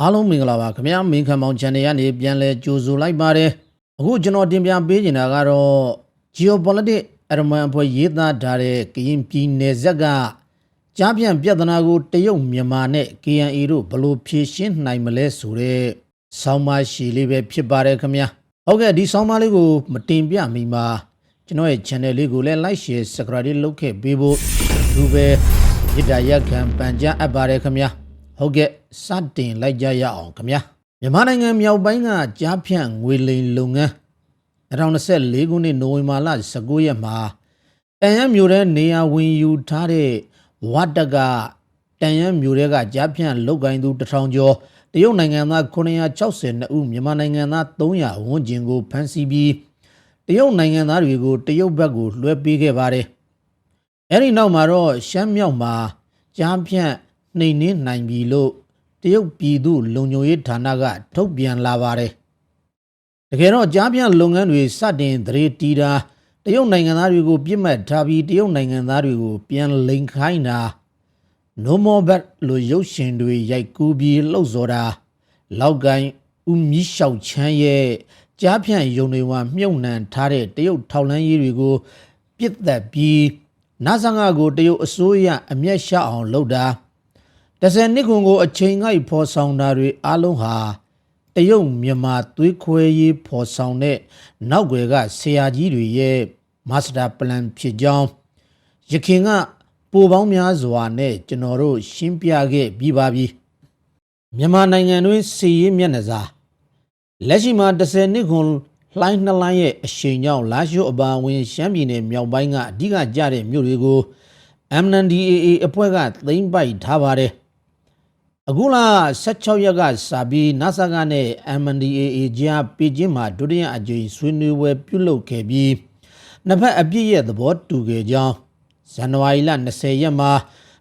အားလုံးမင်္ဂလာပါခင်ဗျာမင်းခံမောင် channel ကနေပြန်လဲကြိုဆိုလိုက်ပါတယ်အခုကျွန်တော်တင်ပြပေးနေတာကတော့ geopolitics အရမန်အဖွဲ့ရေးသားထားတဲ့ကရင်ပြည်နယ်ဇက်ကကြားပြန်ပြဿနာကိုတရုတ်မြန်မာနဲ့ KNA တို့ဘယ်လိုဖြေရှင်းနိုင်မလဲဆိုတဲ့ဆောင်းပါးရှည်လေးပဲဖြစ်ပါတယ်ခင်ဗျာဟုတ်ကဲ့ဒီဆောင်းပါးလေးကိုမတင်ပြမီမှာကျွန်တော်ရဲ့ channel လေးကိုလည်း like share subscribe လေးလုပ်ခဲ့ပေးဖို့လူပဲမြစ်တာရက်ခံပန်ကြားအပ်ပါတယ်ခင်ဗျာ ဟုတ်ကဲ့စတင်လိုက်ကြရအောင်ခင်ဗျာမြန်မာနိုင်ငံမြောက်ပိုင်းကကြားဖြန့်ငွေလိမ်လုပ်ငန်း2024ခုနှစ်နိုဝင်ဘာလ19ရက်မှာတန်ရန်မြို့ထဲနေရာဝင်ယူထားတဲ့ဝတ်တကတန်ရန်မြို့ထဲကကြားဖြန့်လုပ်ကိုင်းသူ1000ကျော်တရုတ်နိုင်ငံသား962ဦးမြန်မာနိုင်ငံသား300ဝန်းကျင်ကိုဖမ်းဆီးပြီးတရုတ်နိုင်ငံသားတွေကိုတရုတ်ဘက်ကိုလွှဲပေးခဲ့ပါတယ်အဲ့ဒီနောက်မှာတော့ရှမ်းမြောက်မှာကြားဖြန့် နှိမ်နင်းနိုင်ပြီလို့တရုတ်ပြည်သူလုံခြုံရေးဌာနကထုတ်ပြန်လာပါတယ်။တကယ်တော့ကြားပြန်လုပ်ငန်းတွေစတင်သတိတီးတာတရုတ်နိုင်ငံသားတွေကိုပြစ်မှတ်ထားပြီးတရုတ်နိုင်ငံသားတွေကိုပြန်လိန်ခိုင်းတာ no more bet လို့ရုပ်ရှင်တွေရိုက်ကူးပြီးလှုပ်ဆော်တာလောက်ကိုင်းဦးမီးလျှောက်ချမ်းရဲ့ကြားဖြန့်ယုံတွေမှာမြုပ်နှံထားတဲ့တရုတ်ထောက်လန်းရေးတွေကိုပြစ်သက်ပြီးနာဆန်ကကိုတရုတ်အစိုးရအမျက်ရှအောင်လုပ်တာ တဆယ်နှစ်ခွန်ကိုအချိန်ငိုက်ဖော်ဆောင်တာတွေအလုံးဟာတရုတ်မြန်မာသွေးခွဲရေးဖော်ဆောင်တဲ့နောက်ွယ်ကဆရာကြီးတွေရဲ့မစတာပလန်ဖြစ်ကြောင်းရခင်ကပိုပေါင်းများစွာနဲ့ကျွန်တော်တို့ရှင်းပြခဲ့ပြီးပါပြီမြန်မာနိုင်ငံတွင်စီရေးမျက်နှာစာလက်ရှိမှာ10နှစ်ခွန်လှိုင်းနှစ်လိုင်းရဲ့အရှိန်ကြောင့်လာရှိုးအပါအဝင်ရှမ်းပြည်နယ်မြောက်ပိုင်းကအဓိကကျတဲ့မြို့တွေကို MNDAA အဖွဲ့ကသိမ်းပိုက်ထားပါတယ်။ အခုလ16ရက်ကစာပြီး NASA ကနဲ့ MNDAA ကြားပေကျင်းမှာဒုတိယအကြိမ်ဆွေးနွေးပွဲပြုလုပ်ခဲ့ပြီးနှစ်ဖက်အပြည့်ရဲ့သဘောတူခဲ့ကြောင်းဇန်နဝါရီလ20ရက်မှာ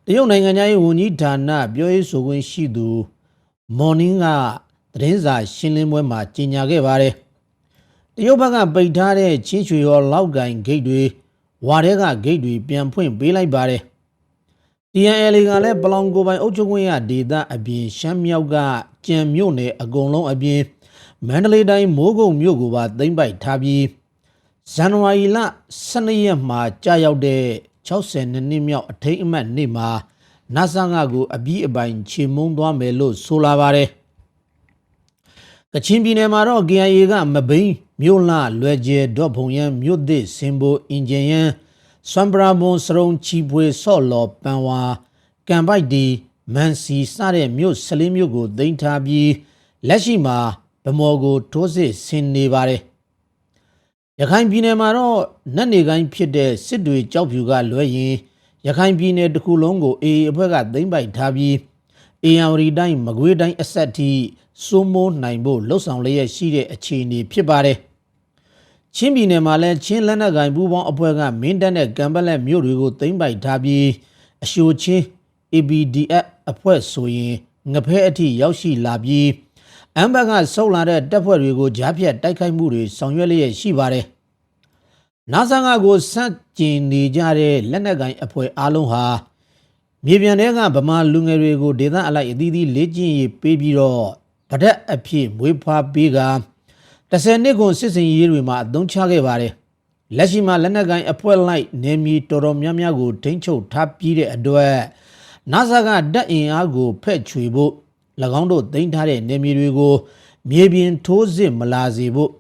တရုတ်နိုင်ငံသားရေးဝန်ကြီးဌာနပြောရေးဆိုခွင့်ရှိသူမော်နင်းကသတင်းစာရှင်းလင်းပွဲမှာကြေညာခဲ့ပါတယ်။တရုတ်ဘက်ကပိတ်ထားတဲ့ချင်းချွေရောလောက်ကင်ဂိတ်တွေဝါတဲ့ကဂိတ်တွေပြန်ဖွင့်ပေးလိုက်ပါတယ်။ TNL ကလည်းပလောင်ကိုပိုင်အုပ်ချုပ်ခွင့်ရဒေသအပြင်ရှမ်းမြောက်ကကြံမြို့နယ်အကုန်လုံးအပြင်မန္တလေးတိုင်းမိုးကုတ်မြို့ကိုပါသိမ်းပိုက်ထားပြီးဇန်နဝါရီလ12ရက်မှာကြာရောက်တဲ့62နှစ်မြောက်အထိမ်းအမှတ်နေ့မှာနာဆာငါကိုအပြီးအပိုင်ချေမုံသွားမယ်လို့ဆိုလာပါတယ်ကချင်ပြည်နယ်မှာတော့ KIA ကမဘိန်းမြို့လလွယ်ကျဲဒေါ့ဖုံရန်မြို့သစ်စင်ဘိုအင်ဂျင်ယန် ဆွမ်ပရာဘွန်စရုံချီပွေဆော့လော်ပန်ဝါကံပိုက်ဒီမန်စီစတဲ့မြို့ဆလင်းမြို့ကိုသိမ်းထားပြီးလက်ရှိမှာဗမော်ကိုထိုးစစ်ဆင်နေပါတယ်ရခိုင်ပြည်နယ်မှာတော့နတ်နေကိုင်းဖြစ်တဲ့စစ်တွေကြောက်ဖြူကလွဲရင်ရခိုင်ပြည်နယ်တစ်ခုလုံးကိုအေအေအဖွဲ့ကသိမ်းပိုက်ထားပြီးအေယံဝတီတိုင်းမကွေးတိုင်းအဆက်ထိစိုးမိုးနိုင်ဖို့လှုံ့ဆော်လျက်ရှိတဲ့အခြေအနေဖြစ်ပါတယ်။ ချင်းပြည်နယ်မှာလည်းချင်းလက်နက်ကိုင်ပူးပေါင်းအဖွဲ့ကမင်းတပ်နဲ့ကံပက်လက်မြို့တွေကိုသိမ်းပိုက်ထားပြီးအရှိုချင်း ABDF အဖွဲ့ဆိုရင်ငဖဲအထိရောက်ရှိလာပြီးအမ်ဘတ်ကဆုတ်လာတဲ့တပ်ဖွဲ့တွေကိုကြားဖြတ်တိုက်ခိုက်မှုတွေဆောင်ရွက်လျက်ရှိပါတယ်။နာဆန်ကကိုစန့်ကျင်နေကြတဲ့လက်နက်ကိုင်အဖွဲ့အလုံးဟာမြေပြန်တဲ့ကဗမာလူငယ်တွေကိုဒေသအလိုက်အသီးသီးလေ့ကျင့်ရေးပေးပြီးတော့ဗဒက်အဖြစ်မွေးဖွားပေးက 10နှစ်ကွန်စစ်စင်ရေးတွေမှာအသုံးချခဲ့ပါတယ်။လက်ရှိမှာလက်နက်ကိုင်အဖွဲ့လိုက်နေမီတော်တော်များများကိုထိန်းချုပ်ထားပြီးတဲ့အတွက်နာဆာကတပ်အင်အားကိုဖက်ချွေဖို့၎င်းတို့သိမ်းထားတဲ့နေမီတွေကိုမြေပြင်ထိုးစစ်မလာစေဖို့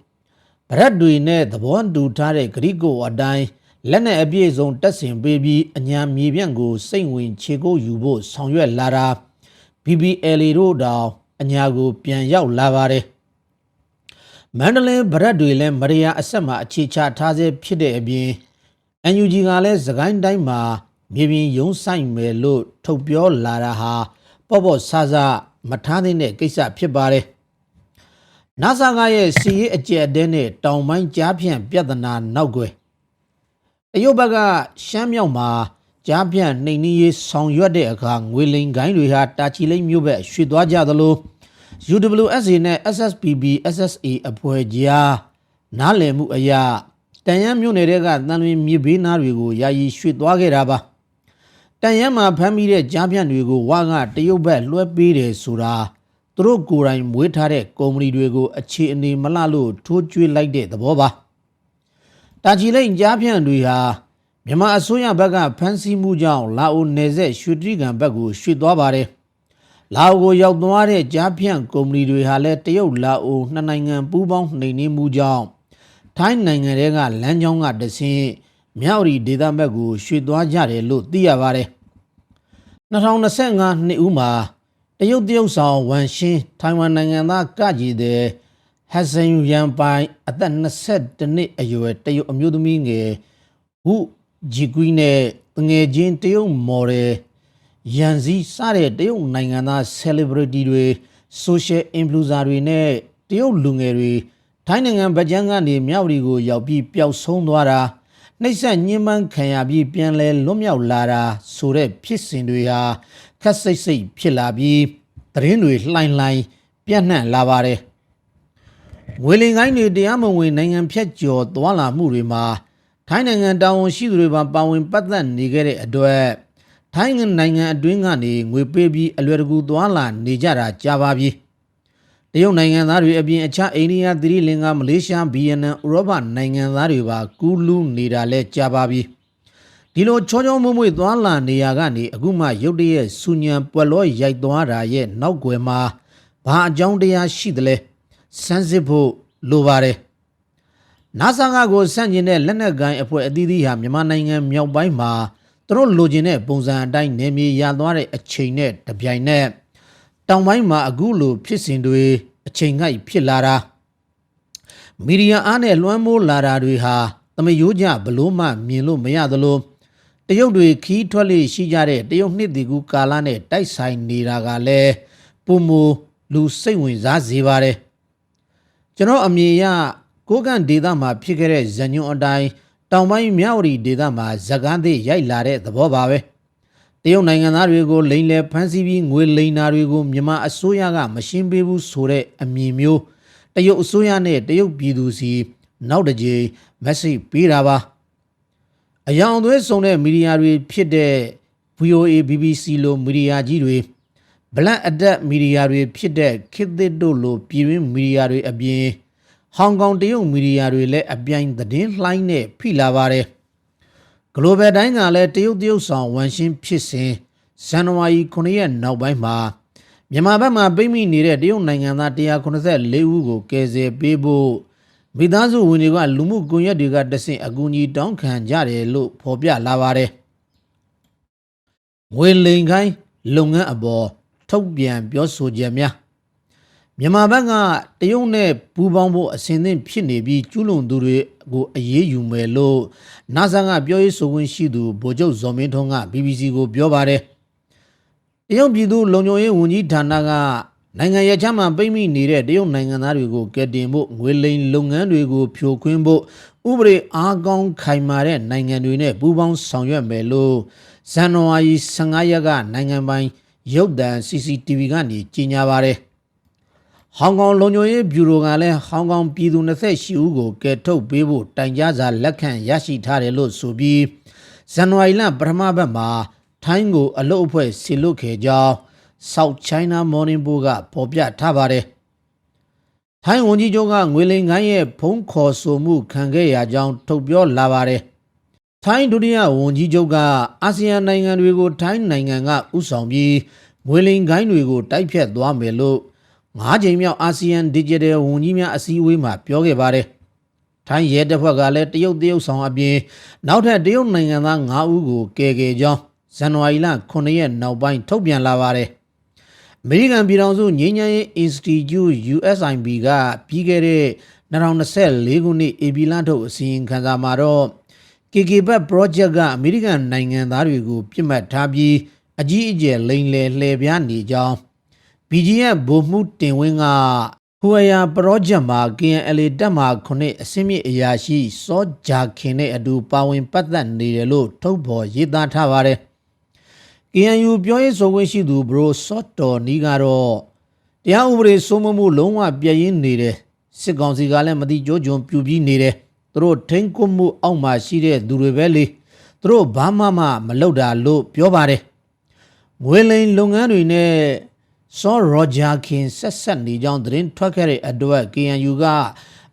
ဗရက်တွေနဲ့သဘောတူထားတဲ့ဂရိကိုအတိုင်းလက်နက်အပြည့်စုံတက်ဆင်ပေးပြီးအညာမြေပြန့်ကိုစိတ်ဝင်ခြေကိုယူဖို့ဆောင်ရွက်လာတာ BBL တို့တောင်အညာကိုပြန်ရောက်လာပါတယ် မန္တလေးဗရက်တွေလည်းမရယာအဆက်မှာအခြေချထားစေဖြစ်တဲ့အပြင် NUG ကလည်းသခိုင်းတိုင်းမှာမြေပြင်ရုံးဆိုင်မယ်လို့ထုတ်ပြောလာတာဟာပေါ့ပေါ့ဆာဆာမထားသင့်တဲ့ကိစ္စဖြစ်ပါတယ်။နာဆာကရဲ့စီရေးအကျက်တဲနဲ့တောင်ပိုင်းကြားဖြန့်ပြဿနာနောက်ွယ်တရုတ်ဘက်ကရှမ်းမြောက်မှာကြားဖြန့်နှိမ်နည်းရေးဆောင်ရွက်တဲ့အခါငွေလိန်ကိုင်းတွေဟာတာချီလိမ့်မြို့ဘက်ရွှေ့သွားကြသလို UWSA နဲ့ SSPB SSA အဖွဲ့ကြားနားလည်မှုအရာတန်ရန်မြို့နယ်တွေကတန်လွင်မြေဘေးနားတွေကိုယာယီရွှေ့သွားခဲ့တာပါတန်ရန်မှာဖမ်းမိတဲ့ကြားဖြန့်တွေကိုဝါကတရုတ်ဘက်လွှဲပေးတယ်ဆိုတာသူတို့ကိုယ်တိုင်မွေးထားတဲ့ကုမ္ပဏီတွေကိုအခြေအနေမလှလို့ထိုးကျွေးလိုက်တဲ့သဘောပါတာချီလိန်ကြားဖြန့်တွေဟာမြန်မာအစိုးရဘက်ကဖမ်းဆီးမှုကြောင့်လာအိုနယ်ဆက်ရွှေတြိဂံဘက်ကိုရွှေ့သွားပါတယ် လာအိုကိုရောက်သွားတဲ့ကြားဖြန့်ကုမ္ပဏီတွေဟာလည်းတရုတ်လာအိုနှစ်နိုင်ငံပူးပေါင်းနှိမ်နင်းမှုကြောင့်ထိုင်းနိုင်ငံတွေကလမ်းကြောင်းကတဆင်းမြောက်ရီဒေသဘက်ကိုရွှေ့သွားကြတယ်လို့သိရပါတယ်2025နှစ်ဦးမှာတရုတ်တရုတ်ဆောင်ဝမ်ရှင်းထိုင်ဝမ်နိုင်ငံသားကကြီးတဲ့ဟက်ဆန်ရန်ပိုင်အသက်22နှစ်အရွယ်တရုတ်အမျိုးသမီးငယ်ဟုဂျီကွီနဲ့ငယ်ချင်းတရုတ်မော်ဒယ် ရန်စီစတဲ့တရုတ်နိုင်ငံသား celebrity တွေ social influencer တွေနဲ့တရုတ်လူငယ်တွေထိုင်းနိုင်ငံဗကြမ်းကနေမြောက်ရီကိုရောက်ပြီးပျောက်ဆုံးသွားတာနှိမ့်ဆက်ညှဉ်းပန်းခံရပြီးပြန်လဲလွတ်မြောက်လာတာဆိုတဲ့ဖြစ်စဉ်တွေဟာခက်စိတ်စိတ်ဖြစ်လာပြီးသတင်းတွေလှိုင်လှိုင်ပြန့်နှံ့လာပါတယ်ငွေလင်ကိုင်းတွေတရားမဝင်နိုင်ငံဖြတ်ကျော်သွားလာမှုတွေမှာထိုင်းနိုင်ငံတာဝန်ရှိသူတွေပါပါဝင်ပတ်သက်နေခဲ့တဲ့အတွက် ထိုင်းနိုင်ငံအတွင်းကနေငွေပေးပြီးအလွယ်တကူသွားလာနေကြတာကြာပါပြီတရုတ်နိုင်ငံသားတွေအပြင်အခြားအိန္ဒိယသီရိလင်္ကာမလေးရှားဗီယက်နမ်ဥရောပနိုင်ငံသားတွေပါကူးလူးနေတာလဲကြာပါပြီဒီလိုချောချောမွေ့မွေ့သွားလာနေရကနေအခုမှရုတ်တရက်စူညံပွက်လောရိုက်သွားတာရဲ့နောက်ွယ်မှာဘာအကြောင်းတရားရှိသလဲစမ်းစစ်ဖို့လိုပါတယ်နာဆာကကိုဆန့်ကျင်တဲ့လက်နက်ကိုင်အဖွဲ့အသီးသီးဟာမြန်မာနိုင်ငံမြောက်ပိုင်းမှာ သူတို့လိုချင်တဲ့ပုံစံအတိုင်းနေမြေရသွားတဲ့အချိန်နဲ့တပြိုင်နက်တောင်ပိုင်းမှာအခုလိုဖြစ်စဉ်တွေအချိန်ငိုက်ဖြစ်လာတာမီဒီယာအားနဲ့လွှမ်းမိုးလာတာတွေဟာသမယိုးကြဘလို့မှမြင်လို့မရသလိုတရုတ်တွေခီးထွက်လေရှိကြတဲ့တရုတ်နှစ်တီကူကာလနဲ့တိုက်ဆိုင်နေတာကလည်းပုံမူလူစိတ်ဝင်စားစေပါတယ်ကျွန်တော်အမြင်အရကိုကန့်ဒေသမှာဖြစ်ခဲ့တဲ့ဇညွန်အတိုင်း တောင်ပိုင်းမြဝတီဒေသမှာဇကန်းသေးရိုက်လာတဲ့သဘောပါပဲတရုတ်နိုင်ငံသားတွေကိုလိန်လယ်ဖမ်းဆီးပြီးငွေလိန်နာတွေကိုမြန်မာအစိုးရကမရှင်းပေးဘူးဆိုတဲ့အမြင်မျိုးတရုတ်အစိုးရနဲ့တရုတ်ပြည်သူစီနောက်တစ်ကြိမ် message ပေးတာပါအယောင်သွဲဆောင်တဲ့မီဒီယာတွေဖြစ်တဲ့ VOA BBC လိုမီဒီယာကြီးတွေ Black Adat မီဒီယာတွေဖြစ်တဲ့ခေတ်သစ်တို့လိုပြည်တွင်းမီဒီယာတွေအပြင် ဟောင်ကောင်တရုတ်မီဒီယာတွေလည်းအပြိုင်သတင်းလှိုင်းနဲ့ဖိလာပါတယ် Global တိုင်းကလည်းတရုတ်တရုတ်ဆောင်ဝန်ရှင်းဖြစ်စဉ်ဇန်နဝါရီ9ရက်နောက်ပိုင်းမှာမြန်မာဘက်မှာပိတ်မိနေတဲ့တရုတ်နိုင်ငံသား184ဦးကိုကယ်ဆယ်ပေးဖို့မိသားစုဝင်တွေကလူမှုကွန်ရက်တွေကတဆင့်အကူအညီတောင်းခံကြတယ်လို့ဖော်ပြလာပါတယ်။ငွေလိန်ခိုင်းလုပ်ငန်းအပေါ်ထုတ်ပြန်ပြောဆိုချက်များ မြန်မာဘက်ကတရုတ်နဲ့ပူးပေါင်းဖို့အစဉ်သင့်ဖြစ်နေပြီးကျူးလွန်သူတွေကိုအရေးယူမယ်လို့နာဆာကပြောရေးဆိုခွင့်ရှိသူဗိုလ်ချုပ်ဇော်မင်းထွန်းက BBC ကိုပြောပါတယ်။တရုတ်ပြည်သူလုံခြုံရေးဝန်ကြီးဌာနကနိုင်ငံရဲ့ချမ်းမှာပိတ်မိနေတဲ့တရုတ်နိုင်ငံသားတွေကိုကယ်တင်ဖို့ငွေလိမ်လုပ်ငန်းတွေကိုဖြိုခွင်းဖို့ဥပဒေအားကောင်းခိုင်မာတဲ့နိုင်ငံတွေနဲ့ပူးပေါင်းဆောင်ရွက်မယ်လို့ဇန်နဝါရီ15ရက်ကနိုင်ငံပိုင်ရုပ်သံ CCTV ကနေကြေညာပါတယ်။ ဟောင်ကောင်လုံခြုံရေးဘျူရိုကလည်းဟောင်ကောင်ပြည်သူ28ဦးကိုကယ်ထုတ်ပေးဖို့တိုင်ကြားစာလက်ခံရရှိထားတယ်လို့ဆိုပြီးဇန်နဝါရီလပထမဘက်မှာထိုင်းကိုအလုတ်အဖွဲ့ဆီလွတ်ခဲ့ကြောင်း South China Morning Post ကဖော်ပြထားပါတယ်။ထိုင်းဝန်ကြီးချုပ်ကငွေလိမ်ကိုင်းရဲ့ဖုံးခေါ်ဆိုမှုခံခဲ့ရကြောင်းထုတ်ပြောလာပါတယ်။ထိုင်းဒုတိယဝန်ကြီးချုပ်ကအာဆီယံနိုင်ငံတွေကိုထိုင်းနိုင်ငံကဥဆောင်ပြီးငွေလိမ်ကိုင်းတွေကိုတိုက်ဖြတ်သွားမယ်လို့ ၅ချိန်မြောက်အာဆီယံ Digital ဝန်ကြီးများအစည်းအဝေးမှာပြောခဲ့ပါတယ်။ထိုင်းရဲတပ်ဖွဲ့ကလည်းတရုတ်တရုတ်ဆောင်အပြင်နောက်ထပ်တရုတ်နိုင်ငံသား9ဦးကိုကယ်ခဲ့ကြောင်းဇန်နဝါရီလ9ရက်နောက်ပိုင်းထုတ်ပြန်လာပါတယ်။အမေရိကန်ပြည်ထောင်စုငြိမ်းချမ်းရေး Institute USIP ကပြီးခဲ့တဲ့2024ခုနှစ်ဧပြီလထုတ်အစီရင်ခံစာမှာတော့ KK Bad Project ကအမေရိကန်နိုင်ငံသားတွေကိုပြစ်မှတ်ထားပြီးအကြီးအကျယ်လိမ်လည်လှည့်ပြားနေကြောင်း BGF ဗိုလ်မှူးတင်ဝင်းကဟူအယာပရောဂျက်မှာ KNLA တပ်မှ9အစင်းမြစ်အရာရှိစောဂျာခင်နဲ့အတူပါဝင်ပတ်သက်နေတယ်လို့ထုတ်ဖော်ရေးသားထားပါတယ်။ KNU ပြောရေးဆိုခွင့်ရှိသူဘရိုစော့တော်နီးကတော့တရားဥပဒေစိုးမိုးမှုလုံးဝပြည့်ရင်းနေတယ်စစ်ကောင်စီကလည်းမတိကြိုးကြုံပြူပြီးနေတယ်သူတို့ထိန်းကွပ်မှုအောက်မှာရှိတဲ့သူတွေပဲလေသူတို့ဘာမှမမလုပ်တာလို့ပြောပါတယ်ငွေလိန်လုပ်ငန်းတွေနဲ့ စောရောဂျာခင်ဆက်ဆက်နေကြောင်းသတင်းထွက်ခဲ့တဲ့အတွက် KNU က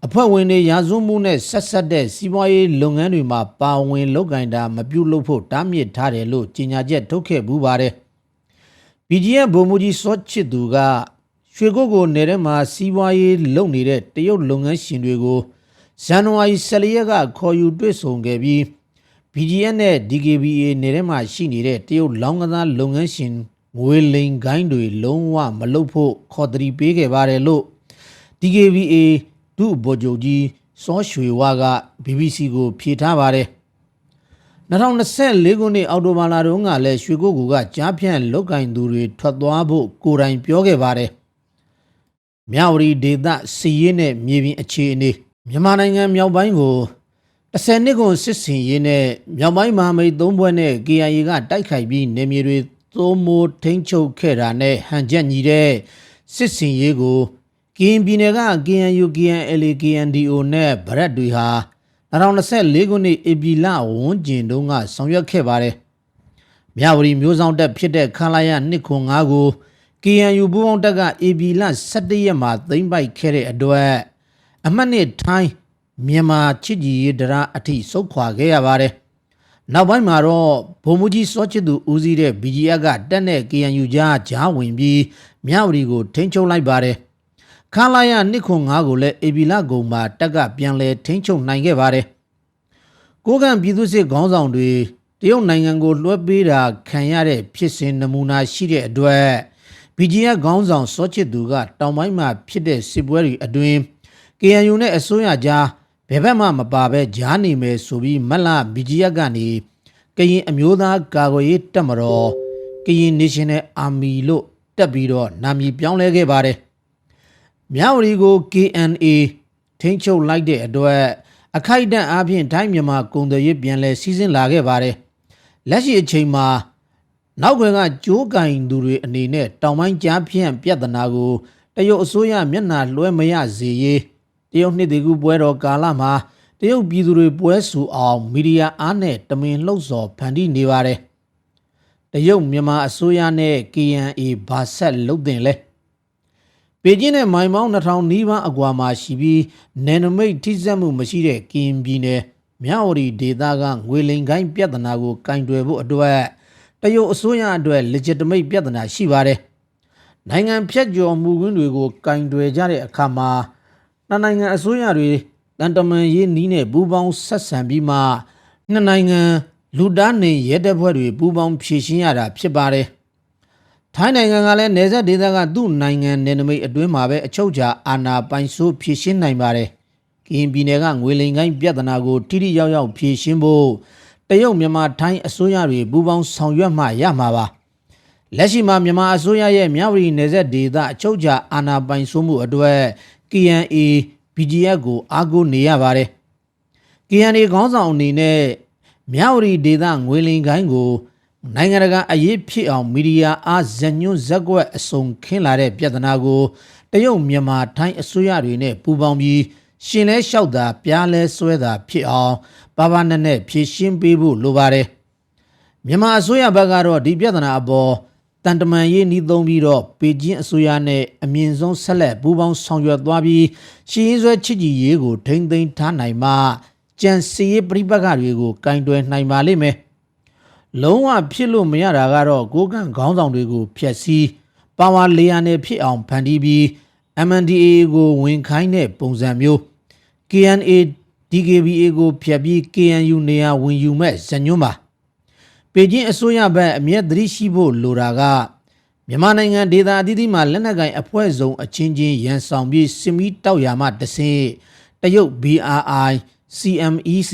အဖွဲ့ဝင်တွေရာဇဝမှုနဲ့ဆက်ဆက်တဲ့စီးပွားရေးလုပ်ငန်းတွေမှာပါဝင်လုပ်ကိုင်တာမပြုလုပ်ဖို့တားမြစ်ထားတယ်လို့ကြေညာချက်ထုတ်ခဲ့ဘူးပါတယ်။ BGM ဗိုလ်မှူးကြီးစောချစ်သူကရွှေကုတ်ကိုနယ်ထဲမှာစီးပွားရေးလုပ်နေတဲ့တရုတ်လုပ်ငန်းရှင်တွေကိုဇန်နဝါရီ14ရက်ကခေါ်ယူတွေ့ဆုံခဲ့ပြီး BGM နဲ့ DKBA နယ်ထဲမှာရှိနေတဲ့တရုတ်လောင်းကစားလုပ်ငန်းရှင် ငွေလိမ်ကိုင်းတွေလုံးဝမလုပ်ဖို့ခေါ်တတိပေးခဲ့ပါတယ်လို့ DKBA ဒုဗိုလ်ချုပ်ကြီးစောရွှေဝါက BBC ကို ဖြေထားပါတယ်2024ခုနှစ်အောက်တိုဘာလတုန်းကလည်းရွှေကုတ်ကူကကြားဖြန့်လုတ်ကင်သူတွေထွက်သွားဖို့ကိုယ်တိုင်ပြောခဲ့ပါတယ်မြဝတီဒေသစီရေးနဲ့မြေပြင်အခြေအနေမြန်မာနိုင်ငံမြောက်ပိုင်းကို10နှစ်ကုန်စစ်စင်ရေးနဲ့မြောက်ပိုင်းမဟာမိတ်သုံးဘွဲ့နဲ့ KIA ကတိုက်ခိုက်ပြီးနေမြေတွေ သိုးမိုးထိန်းချုပ်ခဲ့တာနဲ့ဟန်ချက်ညီတဲ့စစ်စင်ရေးကိုကရင်ပြည်နယ်က KNU KNLA KNDO နဲ့ဗရက်တွေဟာ2024ခုနှစ်ဧပြီလဝန်းကျင်တုန်းကဆောင်ရွက်ခဲ့ပါတယ်။မြဝတီမျိုးဆောင်တက်ဖြစ်တဲ့ခလာရ205ကို KNU ပူးပေါင်းတပ်က AB လ17ရက်မှာသိမ်းပိုက်ခဲ့တဲ့အတွက်အမှတ်နှစ်ထိုင်းမြန်မာချစ်ကြည်ရေးဒရာအထိစုတ်ခွာခဲ့ရပါတယ်။ နောက်ပိုင်းမှာတော့ဗိုလ်မှူးကြီးစောချစ်သူဦးစီးတဲ့ BGF ကတက်တဲ့ KNU ကြားကြားဝင်ပြီးမြဝတီကိုထိန်းချုပ်လိုက်ပါတယ်။ခလာရ205ကိုလည်း AB လကုံမှာတက်ကပြန်လဲထိန်းချုပ်နိုင်ခဲ့ပါတယ်။ကိုကံပြည်သူစစ်ခေါင်းဆောင်တွေတရုတ်နိုင်ငံကိုလွှဲပေးတာခံရတဲ့ဖြစ်စဉ်နမူနာရှိတဲ့အတွက် BGF ခေါင်းဆောင်စောချစ်သူကတောင်ပိုင်းမှာဖြစ်တဲ့စစ်ပွဲတွေအတွင်း KNU နဲ့အစိုးရကြား ဘယ်ဘက်မှမပါဘဲကြားနေမယ်ဆိုပြီးမက်လာ BGF ကနေကရင်အမျိုးသားကာကွယ်ရေးတပ်မတော်ကရင် National Army လို့တက်ပြီးတော့နာမည်ပြောင်းလဲခဲ့ပါတယ်။မြဝတီကို KNA ထိန်းချုပ်လိုက်တဲ့အတွက်အခိုက်အတန့်အားဖြင့်ထိုင်းမြန်မာကုန်သွယ်ရေးပြန်လည်စီးဆင်းလာခဲ့ပါတယ်။လက်ရှိအချိန်မှာနောက်ွယ်ကကြိုးကင်သူတွေအနေနဲ့တောင်ပိုင်းကြားဖြန့်ပြဿနာကိုတရုတ်အစိုးရမျက်နှာလွှဲမရစေရေး တရုတ်နှစ်တကူပွဲတော်ကာလမှာတရုတ်ပြည်သူတွေပွဲဆူအောင်မီဒီယာအားနဲ့တမင်လှုပ်ဆော်ဖန်တီးနေပါတယ်။တရုတ်မြန်မာအစိုးရနဲ့ KNA ဘာဆက်လုတ်တင်လဲ။ပေကျင်းနဲ့မိုင်မောင်း2000နီးပါးအကွာမှာရှိပြီးနယ်နမိတ်ထိစက်မှုမရှိတဲ့ကရင်ပြည်နယ်မြဝတီဒေသကငွေလိမ်ကိုင်းပြဿနာကိုကင်တွယ်ဖို့အတွက်တရုတ်အစိုးရအတွက် legitimate ပြဿနာရှိပါတယ်။နိုင်ငံဖြတ်ကျော်မှုကွင်းတွေကိုကင်တွယ်ကြတဲ့အခါမှာ နှစ်နိုင်ငံအစိုးရတွေတန်တမန်ရေးနီးနဲ့ပူးပေါင်းဆက်ဆံပြီးမှနှစ်နိုင်ငံလူတားနေရဲတပ်ဖွဲ့တွေပူးပေါင်းဖြည့်ရှင်းရတာဖြစ်ပါတယ်။ထိုင်းနိုင်ငံကလည်းနေဆက်ဒေသကသူ့နိုင်ငံနယ်နိမိတ်အတွင်းမှာပဲအချုပ်ချာအာဏာပိုင်ဆိုးဖြည့်ရှင်းနိုင်ပါတယ်။ကရင်ပြည်နယ်ကငွေလိမ်ကိုင်းပြဿနာကိုထိထိရောက်ရောက်ဖြည့်ရှင်းဖို့တရုတ်မြန်မာထိုင်းအစိုးရတွေပူးပေါင်းဆောင်ရွက်မှရမှာပါ။လက်ရှိမှာမြန်မာအစိုးရရဲ့မြဝတီနယ်စပ်ဒေသအချုပ်ချာအာဏာပိုင်ဆိုးမှုအတွက် KNA BGF ကိုအားကိုးနေရပါတယ်။ KNA ခေါင်းဆောင်အနေနဲ့မြဝတီဒေသငွေလင်ကိုင်းကို နိုင်ငံတကာအရေးဖြစ်အောင်မီဒီယာအားဇညွန့်ဇက်ကွက်အစုံခင်းလာတဲ့ပြဿနာကိုတရုတ်မြန်မာထိုင်းအစိုးရတွေနဲ့ပူးပေါင်းပြီးရှင်လဲလျှောက်တာပြားလဲဆွဲတာဖြစ်အောင်ဘာဘာနဲ့နဲ့ဖြည့်ရှင်းပေးဖို့လိုပါတယ်မြန်မာအစိုးရဘက်ကတော့ဒီပြဿနာအပေါ် တန်တမန်ရေးနှီးသုံးပြီးတော့ပေကျင်းအစိုးရနဲ့အမြင့်ဆုံးဆက်လက်ပူးပေါင်းဆောင်ရွက်သွားပြီးရှင်းရင်းဆွဲချစ်ကြည်ရေးကိုထိမ့်သိမ်းထားနိုင်မှကြံစီရေးပြိပက္ခတွေကိုကင်တွယ်နိုင်ပါလိမ့်မယ်လုံးဝဖြစ်လို့မရတာကတော့ကိုကန့်ခေါင်းဆောင်တွေကိုဖျက်ဆီးပါဝါလေယာနယ်ဖြစ်အောင်ဖန်တီးပြီး MNDAA ကိုဝင်ခိုင်းတဲ့ပုံစံမျိုး KNA DKBA ကိုဖျက်ပြီး KNU နေရာဝင်ယူမဲ့ဇညွန်းပါ ပေကျင်းအစိုးရဘက်အမျက်သတိရှိဖို့လိုတာကမြန်မာနိုင်ငံဒေသအသီးသီးမှာလက်နက်ကင်အဖွဲ့စုံအချင်းချင်းရန်ဆောင်ပြီးစစ်မီးတောက်ရမှတဆင့်တရုတ် BRI CMEC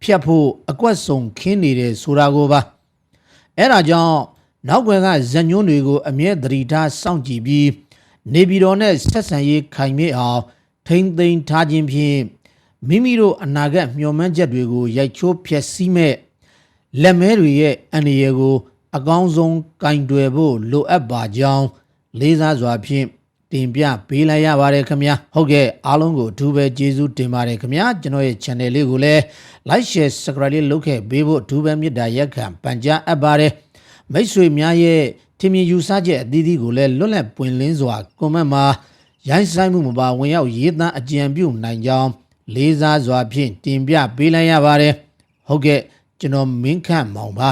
ဖြတ်ဖို့အကွက်စုံခင်းနေတယ်ဆိုတာကိုပါအဲဒါကြောင့်နောက်ွယ်ကဇညွန်းတွေကိုအမျက်သတိထားစောင့်ကြည့်ပြီးနေပြည်တော်နဲ့ဆက်ဆံရေးခိုင်မြဲအောင်ထိမ့်သိမ်းထားခြင်းဖြင့်မိမိတို့အနာဂတ်မျှော်မှန်းချက်တွေကိုရိုက်ချိုးဖျက်ဆီးမဲ့ လက်မဲတွေရဲ့အန္တရာယ်ကို အကောင်းဆုံးကင်တွယ်ဖို့လိုအပ်ပါကြောင်းလေးစားစွာဖြင့်တင်ပြပေးလိုက်ရပါတယ်ခင်ဗျာဟုတ်ကဲ့အားလုံးကိုအထူးပဲကျေးဇူးတင်ပါတယ်ခင်ဗျာကျွန်တော်ရဲ့ channel လေးကိုလည်း like share subscribe လေးလုပ်ခဲ့ပေးဖို့အထူးပဲမေတ္တာရက်ခံပန်ကြားအပ်ပါတယ်မိတ်ဆွေများရဲ့ထင်မြင်ယူဆချက်အသီးသီးကိုလည်းလွတ်လပ်ပွင့်လင်းစွာ comment မှာရိုင်းဆိုင်မှုမပါဝင်ရောက်ရေးသားအကြံပြုနိုင်ကြောင်းလေးစားစွာဖြင့်တင်ပြပေးလိုက်ရပါတယ်ဟုတ်ကဲ့ ကျွန်တော်မင်းခန့်မောင်ပါ